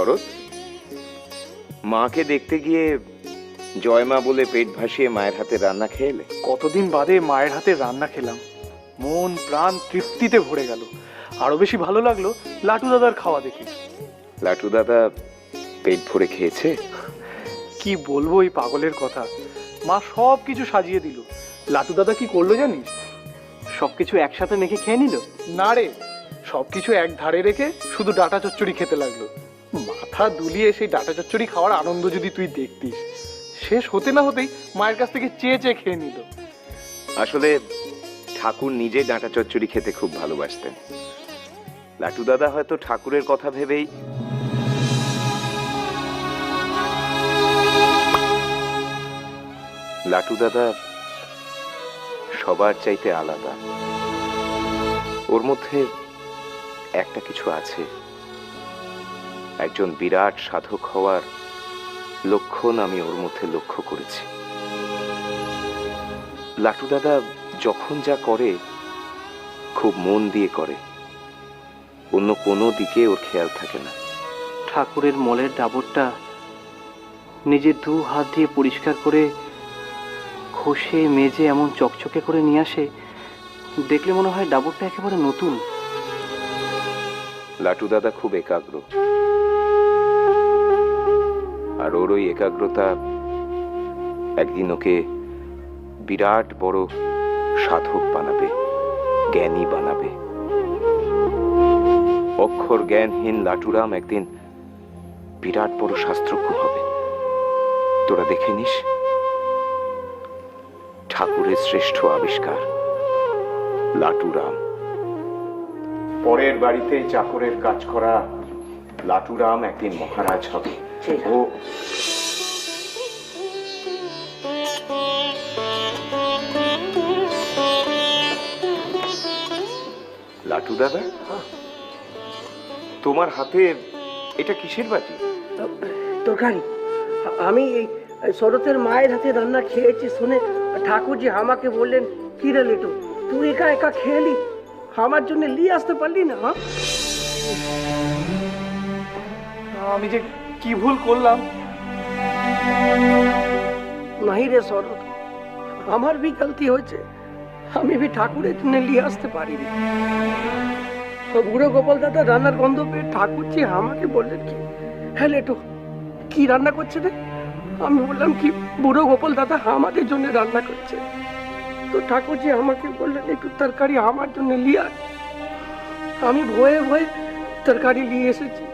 শরৎ। মাকে দেখতে গিয়ে জয়মা বলে পেট ভাসিয়ে মায়ের হাতে রান্না খেয়ে এলে কতদিন বাদে মায়ের হাতে রান্না খেলাম। মন প্রাণ তৃপ্তিতে ভরে গেল। আরও বেশি ভালো লাগল লাটু দাদার খাওয়া দেখে। লাটু দাদা পেট ভরে খেয়েছে? কি বলব এই পাগলের কথা। মা সব কিছু সাজিয়ে দিল। লাটু দাদা কি করল জানিস? সব কিছু একসাথে মেখে খেয়ে নিল? না রে। সব কিছু এক ধারে রেখে শুধু ডাটা চচ্চড়ি খেতে লাগল। মাথা দুলিয়ে সেই ডাটা চচ্চড়ি খাওয়ার আনন্দ যদি তুই দেখতিস, শেষ হতে না হতেই মায়ের কাছ থেকে চেয়ে চেয়ে খেয়ে নিল। আসলে ঠাকুর নিজে ডাঁটা চচ্চড়ি খেতে খুব ভালোবাসতেন। লাটু দাদা হয়তো ঠাকুরের কথা ভেবেই লাটু দাদা সবার চাইতে আলাদা। ওর মধ্যে একটা কিছু আছে। একজন বিরাট সাধক হওয়ার লক্ষণ আমি ওর মধ্যে লক্ষ্য করেছি। লাটু দাদা যখন যা করে খুব মন দিয়ে করে। অন্য কোনো দিকে ওর খেয়াল থাকে না। ঠাকুরের মলের ডাবরটা নিজের দু হাত দিয়ে পরিষ্কার করে ঘষে মেজে এমন চকচকে করে নিয়ে আসে দেখলে মনে হয় ডাবরটা একেবারে নতুন। লাটু দাদা খুব একাগ্র। ওই একাগ্রতা। একদিন ওকে বিরাট বড় সাধক বানাবে, জ্ঞানী বানাবে। অক্ষর জ্ঞানহীন লাটুরাম একদিন বিরাট বড় শাস্ত্রজ্ঞ হবে। তোরা দেখে নিস, ঠাকুরের শ্রেষ্ঠ আবিষ্কার, লাটুরাম। পরের বাড়িতে চাকরের কাজ করা লাটুরাম একদিন মহারাজ হবে। ও। লাটু দাদা? তোমার হাতে এটা কিসের বাটি? তরকারি। আমি এই শরতের মায়ের হাতে রান্না খেয়েছি শুনে ঠাকুরজি আমাকে বললেন কি রে লেটু তুই একা একা খেলি? আমার জন্য নিয়ে আসতে পারলি না হ্যাঁ? আমি যে কি ভুল করলাম? নাহি রে সর আমার ভি গলতি হয়েছে। আমি ভি ঠাকুরের জন্য নিয়ে আসতে পারিনি। বুড়ো গোপাল দাদা রান্নার গন্ধ পেয়ে ঠাকুরজি আমাকে বললেন কি হ্যাঁ লেটু, কি রান্না করছে রে? আমি বললাম কি, বুড়ো গোপাল দাদা আমাদের জন্য রান্না করছে। তো ঠাকুরজি আমাকে বললেন, একটু তরকারি আমার জন্য লিয়া আমি ভয়ে ভয়ে তরকারি নিয়ে এসেছি।